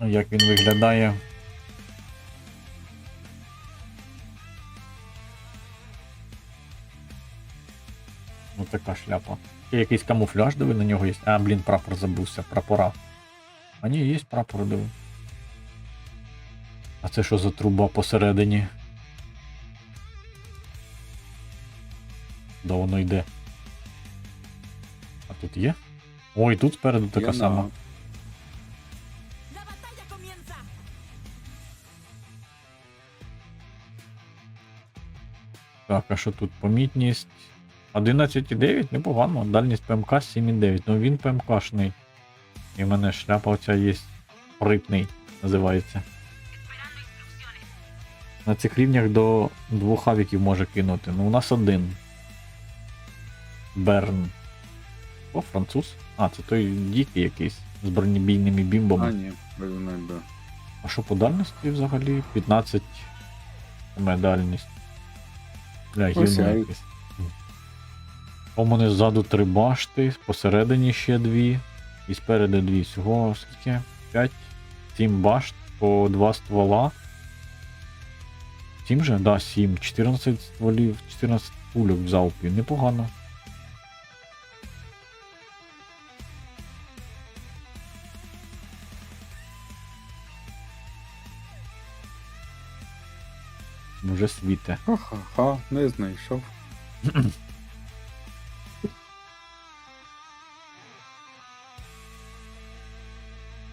Ну, Як він виглядає. Ну така шляпа. Є якийсь камуфляж, диви на нього є. А, блін, прапор забувся, прапора. А ні, є прапор, диви. А це що за труба посередині? Де воно йде? А тут є? Ой, тут спереду така Я сама. Так, а що тут помітність? 11,9, непогано. Дальність ПМК 7,9. Ну він ПМКшний. І в мене шляпа оця є. Рипний називається. На цих рівнях до двох авіків може кинути. Ну у нас один. Берн. О, француз. А, це той дикий якийсь з бронебійними бімбами. А, ні. А що по дальності взагалі? 15 саме дальність. Бля, Ось гівно якесь. У мене ззаду три башти, посередині ще дві, і спереду дві. Всього скільки? 5, 7 башт по 2 ствола. 7 же? Да, 7. 14 стволів, 14 пульок в залпі. Непогано. Вже світе. Ха-ха-ха, не знайшов.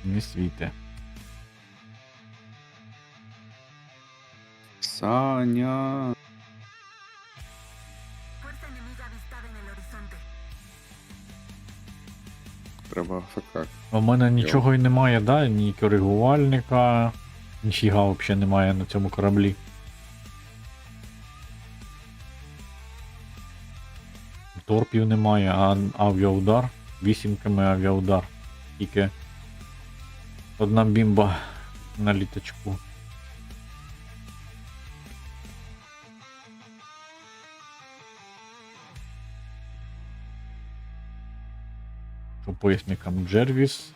Не світе. Саня. Треба ФК. У мене нічого і немає, да? Ні коригувальника, ніфіга взагалі немає на цьому кораблі. Торпів немає, а авіаудар. 8 км авіаудар. Тільки одна бімба на літачку. По поясникам Джервіс,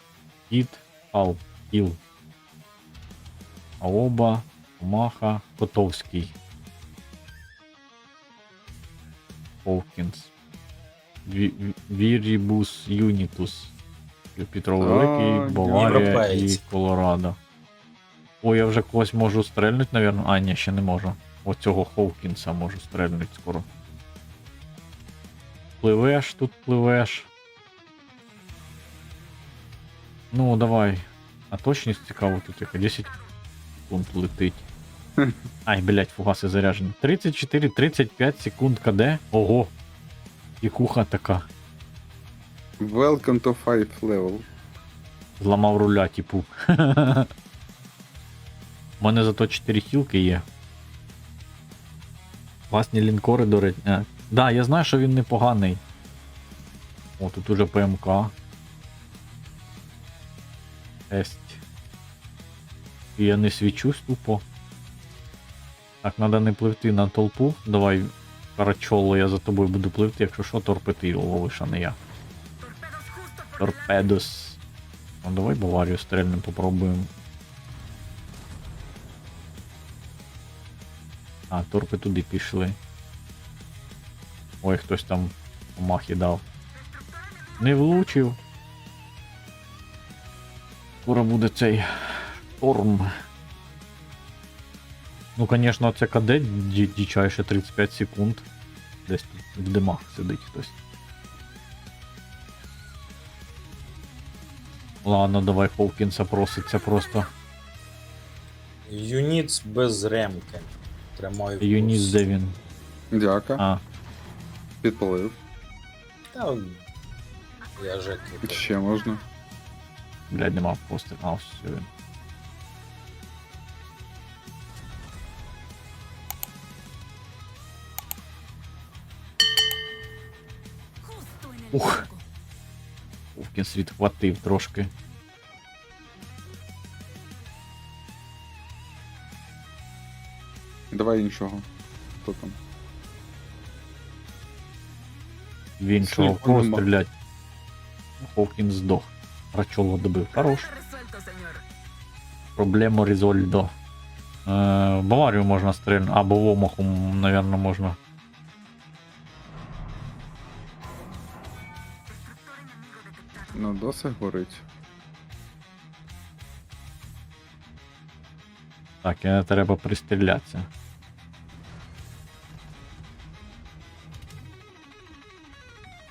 Кіт, Ал, Кіл. Аоба, Маха, Котовський. Ховкінс. Ві- Ві- Вірібус Юнітус. Петро Великий, Баварія і. Колорадо. О, я вже когось можу стрельнути, навірно. А, ні, ще не можу. Оцього Ховкінса можу стрельнути скоро. Пливеш, тут пливеш. Ну, давай. А точність цікаво тут яка 10 секунд летить. Ай, блять, фугаси заряджені. 34-35 секунд КД. Ого. І куха така. Welcome to five level. Зламав руля, типу. У мене зато 4 хілки є. Класні лінкори, до речі. А, Да, я знаю, що він непоганий. О, тут уже ПМК. Тесть. І я не свічусь тупо. Так, треба не пливти на толпу. Давай, карачоло, я за тобою буду пливти, якщо що, торпети ловиш, а не я. Торпедос. Ну давай Баварію стрельнем попробуємо. А, торпи туди пішли. Ой, хтось там махи дав. Не влучив. Скоро буде цей шторм. Ну, звісно, це КД ді- дичайше 35 секунд. Десь тут в димах сидить хтось. Ладно, давай Ховкінса проситься просто. Юніц без ремки. Тримаю. Юніс де він. Дяка. А, Підпалив. Та, я же. Ще можна. блядь, нема просто. А, все він. El Uj. відхватив трошки. Давай іншого. Хто там? В іншого Сліпо кого нема. стрілять. Здох. Рачоло добив. Хорош. Проблему Різольдо. Е, Баварію можна стрельнути, або в Омаху, напевно, можна. Ну, досить горить. Так, і треба пристрілятися.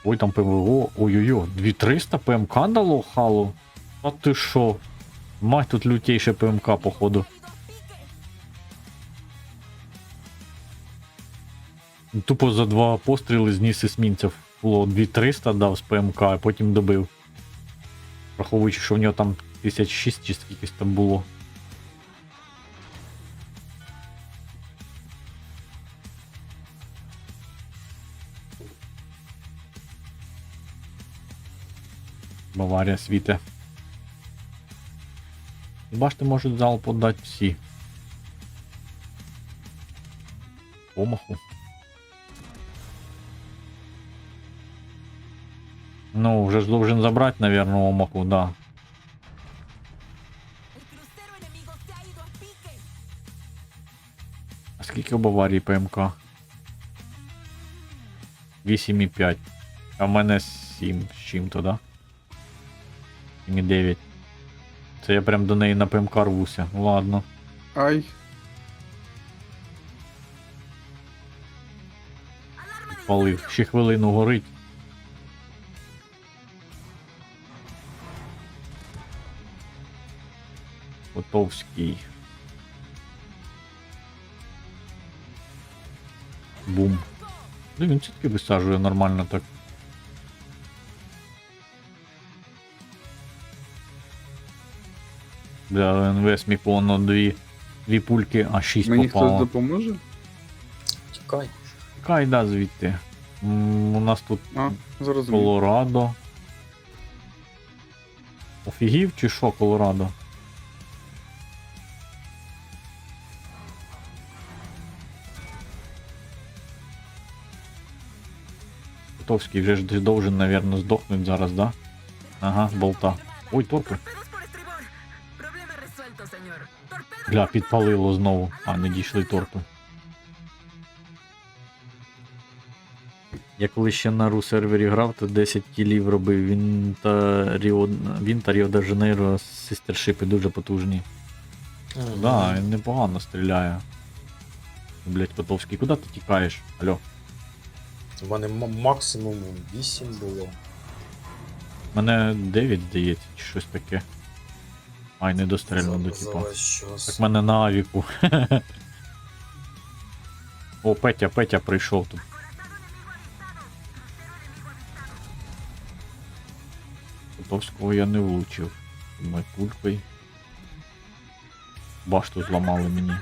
Ой, там ПВО. Ой-ой-ой, 2300 ПМК дало халу. А ти що? Мать тут лютейше ПМК, походу. Тупо за два постріли зніс есмінців. Було 2300 дав з ПМК, а потім добив. Враховуючи, що в нього там 1006 чи скількись там було. Баварія світе. Бачите, можуть зал подати всі. Помаху. Ну, вже ж должен забрати, наверное, Омаху, да. А скільки у Баварії ПМК? 8,5. А в мене 7 з чим-то, да? 7,9. Це я прям до неї на ПМК рвуся. Ладно. Ай, Палив. Ще хвилину горить. Котовський. Бум. Ну він все-таки висаджує нормально так. Для НВС міг воно дві, дві пульки, а 6 мені хтось попало. допоможе? Тікай. Кайда звідти. М, У нас тут А, зрозумів. Колорадо. Офігів чи що Колорадо? Котовський вже ж десь должен, наверное, здохнуть зараз, да? Ага, болта. Ой, торпи. Бля, підпалило знову. А, не дійшли торпи. Я коли ще на ру сервері грав, то 10 кілів робив. Він та Ріо, він та Ріо де Жанейро сестершипи дуже потужні. Мгм. Да, він непогано стріляє. Блять, Котовський, куди ти тікаєш? Алло. У мене максимум 8 було. У Мене 9, здається, чи щось таке. Ай, не дострельно до типа. Так в мене на авіку. О, Петя, Петя прийшов тут. Котовського я не влучив. Ми пулькою. Башту зламали мені.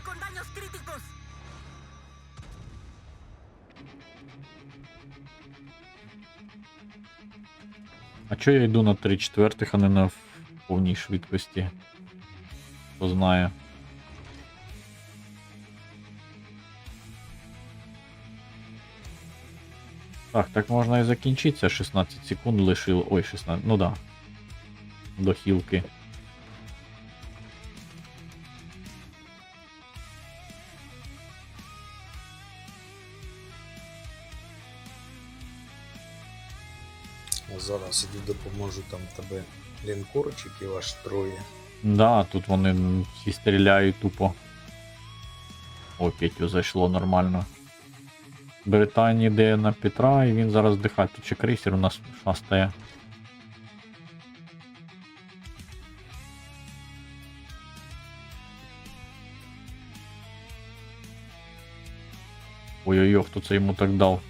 А чо я йду на 3 четвертих, а не на повній швидкості? Хто знає. Так, так можна і закінчитися. 16 секунд лишило. Ой, 16. Ну да. До хілки. Я зараз іду допоможу там тебе лінкорчиків аж троє. Да, тут вони всі стріляють тупо. О, Петю зайшло нормально. Британія йде на Петра, і він зараз дихає. Тут ще крейсер у нас шастає. Ой-ой-ой, хто це йому так дав?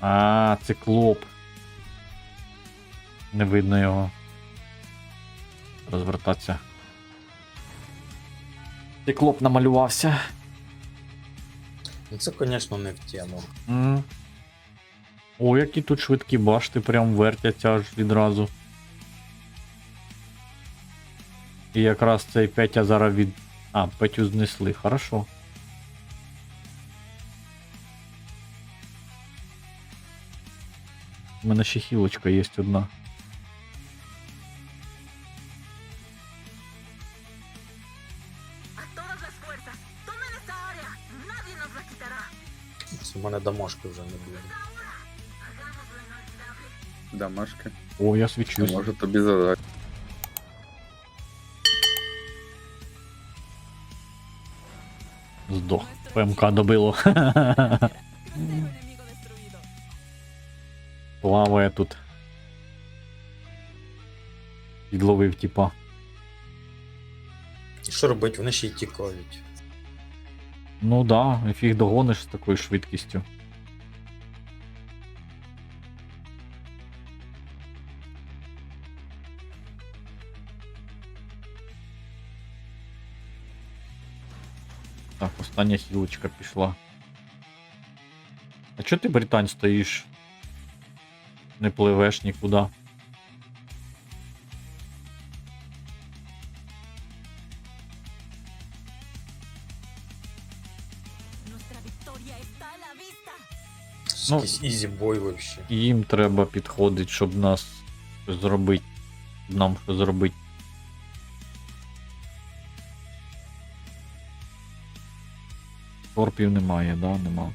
А, циклоп. Не видно його розвертатися. Циклоп намалювався. Ну це, звісно, не в тему. М. О, які тут швидкі башти, прям вертяться аж відразу. І якраз цей Петя зараз від. А, Петю знесли, хорошо. У мене ще хілочка є одна. Домашки вже не буде. Дамашки. О, я Я свічусь. можу тобі задати. Здох. ПМК добило. Creo enemigo destruido. Плаває тут. Підловив, типа. І що робить? Вони ще й тікають. Ну да, фіг догониш з такою швидкістю. Так, остання хілочка пішла. А чого ти, британь, стоїш? Не пливеш нікуди. Ну. Якийсь ізі бой вообще. І їм треба підходити, щоб нас щось зробити. Нам щось зробити. Торпів немає, да? Нема.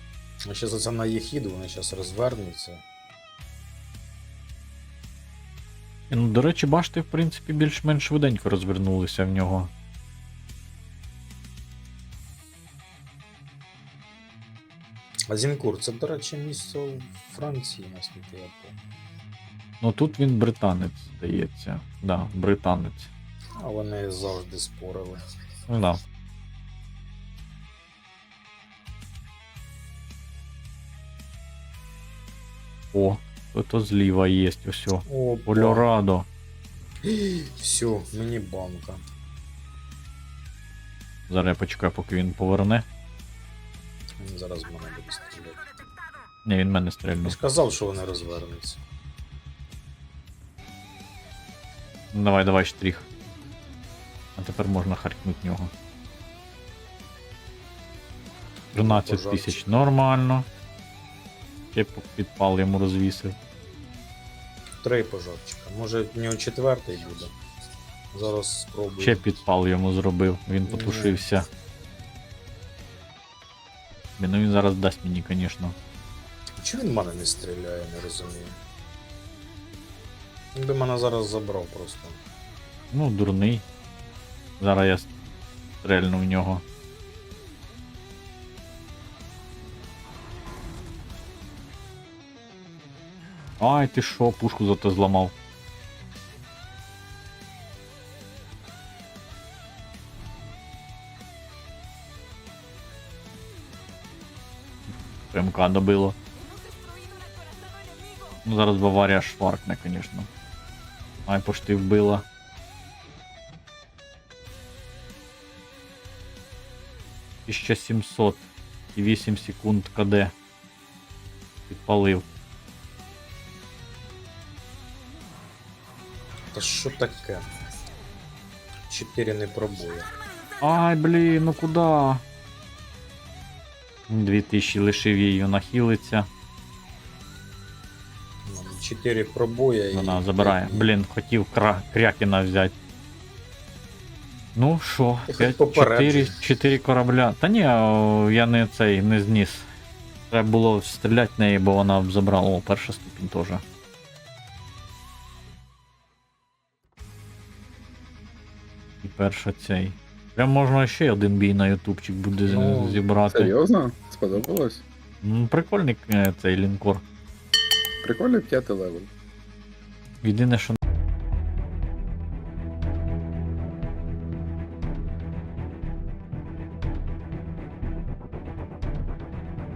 А ще за це на їх їду, вони зараз розвернуться. Ну, до речі, башти, в принципі, більш-менш швиденько розвернулися в нього. А Зінкур, це, до речі, місце у Франції, наскільки я пам'ятаю. Ну тут він британець, здається. Да, британець. А вони завжди спорили. Ну да. О, то зліва є, ось. О, Кольорадо. Все, мені банка. Зараз я почекаю, поки він поверне. Він зараз в мене буде стріляти. Ні, він мене Я стрельнув. сказав, що вони розвернуться. Ну, Давай, давай штрих. А тепер можна харкнути нього. 13 Пожарчик. тисяч нормально. Ще підпал йому розвісив. Три пожарчика. Може в нього четвертий буде. Зараз спробую. Ще підпал йому зробив, він потушився. Блін, Ну він зараз дасть мені, звісно. Чого він мене не стріляє, не розумію. Він би мене зараз забрав просто. Ну, дурний. Зараз я стрельну в нього. Ай, ти що, пушку зато зламав. ПМК добило. Hemos destruido un acorazado enemigo. Ну, зараз Баварія шваркне, звісно. Ай, пошти вбила. Ще 700 і 8 секунд КД. Підпалив. Та що таке? Чотири не пробує. Ай, блін, ну куда? 2000 лишив її нахилиться. Ну, Чотири пробує і. Вона забирає. і- Блін, хотів кра... крякіна взяти. Ну що, 5, 4, 4 корабля. Та ні, я не цей не зніс. Треба було стріляти в неї, бо вона б забрала. О, перша ступінь теж. І перша цей. Прям можна ще один бій на ютубчик буде Ну, зібрати. Серйозно? Сподобалось? М, Прикольний е, цей лінкор. Прикольний п'ятий левел. Єдине, що